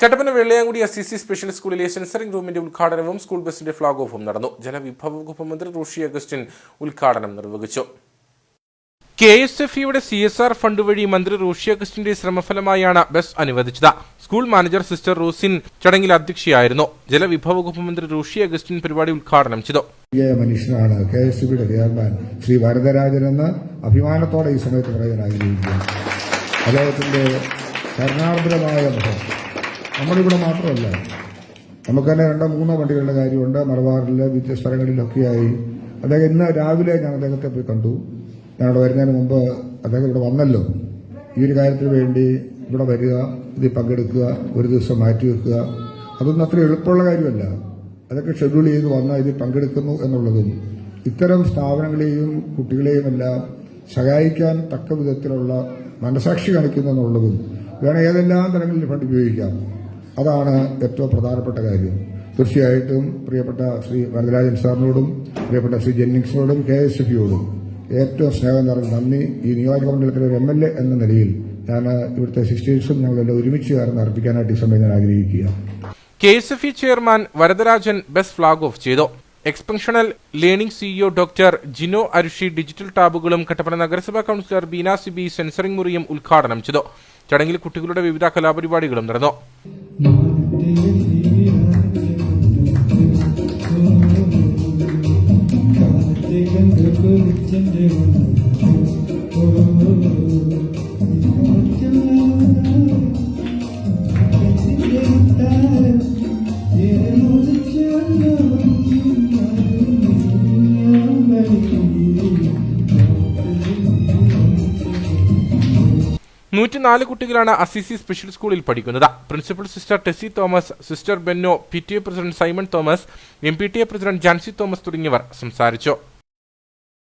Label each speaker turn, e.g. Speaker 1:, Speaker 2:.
Speaker 1: Kattappana Vellayamkudy S C C special സ്കൂളിലെ censoring റൂമിന്റെ ഉദ്ഘാടനവും സ്കൂൾ ബസിന്റെ ഫ്ളാഗ് ഓഫും നടന്നു. ജലവിഭവ വകുപ്പ് മന്ത്രി റോഷി അഗസ്റ്റിൻ ഉദ്ഘാടനം നിർവഹിച്ചു. കെ എസ് എഫ് ഇയുടെ സി എസ് ആർ ഫണ്ട് വഴി മന്ത്രി റോഷി അഗസ്റ്റിന്റെ ശ്രമഫലമായാണ് ബസ് അനുവദിച്ചത്. സ്കൂൾ മാനേജർ സിസ്റ്റർ റോസിൻ ചടങ്ങിൽ അധ്യക്ഷയായിരുന്നു. ജലവിഭവ വകുപ്പ് മന്ത്രി റോഷി അഗസ്റ്റിൻ പരിപാടി ഉദ്ഘാടനം ചെയ്തു.
Speaker 2: മനുഷ്യനാണ്. K S F chairman Shri Varadarajan എന്ന് അഭിമാനത്തോടെ ഈ സമയത്ത് പറയാൻ ആഗ്രഹിക്കുകയാണ് അദ്ദേഹത്തിന്റെ ചരണാർദ്രമായ മുഖം നമ്മളിവിടെ മാത്രമല്ല നമുക്ക് തന്നെ രണ്ടോ മൂന്നോ വണ്ടികളുടെ കാര്യമുണ്ട്. മലബാറിൽ വിവിധ സ്ഥലങ്ങളിലൊക്കെയായി. അദ്ദേഹം ഇന്ന് രാവിലെ ഞാൻ അദ്ദേഹത്തെ പോയി കണ്ടു. ഞാനിവിടെ വരുന്നതിന് മുമ്പ് അദ്ദേഹം ഇവിടെ വന്നല്ലോ. ഈ ഒരു കാര്യത്തിന് വേണ്ടി ഇവിടെ വരിക ഇതിൽ പങ്കെടുക്കുക ഒരു ദിവസം മാറ്റി വെക്കുക. അതൊന്നും അത്ര എളുപ്പമുള്ള കാര്യമല്ല. അതൊക്കെ ഷെഡ്യൂൾ ചെയ്ത് വന്ന ഇതിൽ പങ്കെടുക്കുന്നു എന്നുള്ളതും ഇത്തരം സ്ഥാപനങ്ങളെയും കുട്ടികളെയും എല്ലാം സഹായിക്കാൻ തക്ക വിധത്തിലുള്ള മനസാക്ഷി കാണിക്കുന്നു എന്നുള്ളതും വേണം ഏതെല്ലാം തരങ്ങളിൽ ഫണ്ട് ഉപയോഗിക്കാം അതാണ് ഏറ്റവും പ്രധാനപ്പെട്ട കാര്യം. തീർച്ചയായിട്ടും പ്രിയപ്പെട്ട ശ്രീ വരദരാജൻ സാറിനോടും പ്രിയപ്പെട്ട ശ്രീ ജെന്നിങ്സിനോടും കെ എസ് എഫ് യോടും ഏറ്റവും സ്നേഹം നിറഞ്ഞ നന്ദി. ഈ നിയോജക മണ്ഡലത്തിലെ ഒരു എം എൽ എ എന്ന നിലയിൽ ഞാൻ ഇവിടുത്തെ സിസ്റ്റേഴ്സും ഞങ്ങളെല്ലാം ഒരുമിച്ച് കാരണം അർപ്പിക്കാനായിട്ട് ഈ സമയം ഞാൻ ആഗ്രഹിക്കുക.
Speaker 1: K S F E chairman Varadarajan bus flag off ചെയ്തു. Experiential learning CEO doctor Jino Arushi digital ടാബുകളും Kattappana നഗരസഭാ കൌൺസിലർ ബീന സിബി സെൻസറിംഗ് മുറിയും ഉദ്ഘാടനം ചെയ്തു. ചടങ്ങിൽ കുട്ടികളുടെ വിവിധ കലാപരിപാടികളും നടന്നു. കാർത്തികൻ കുറിച്ചെന്റെ വന്നു നൂറ്റിനാല് കുട്ടികളാണ് അസിസി സ്പെഷ്യൽ സ്കൂളിൽ പഠിക്കുന്നത്. Principal sister Tessy Thomas sister Benno P T A president Simon Thomas M P T A president Jancy Thomas തുടങ്ങിയവർ സംസാരിച്ചു.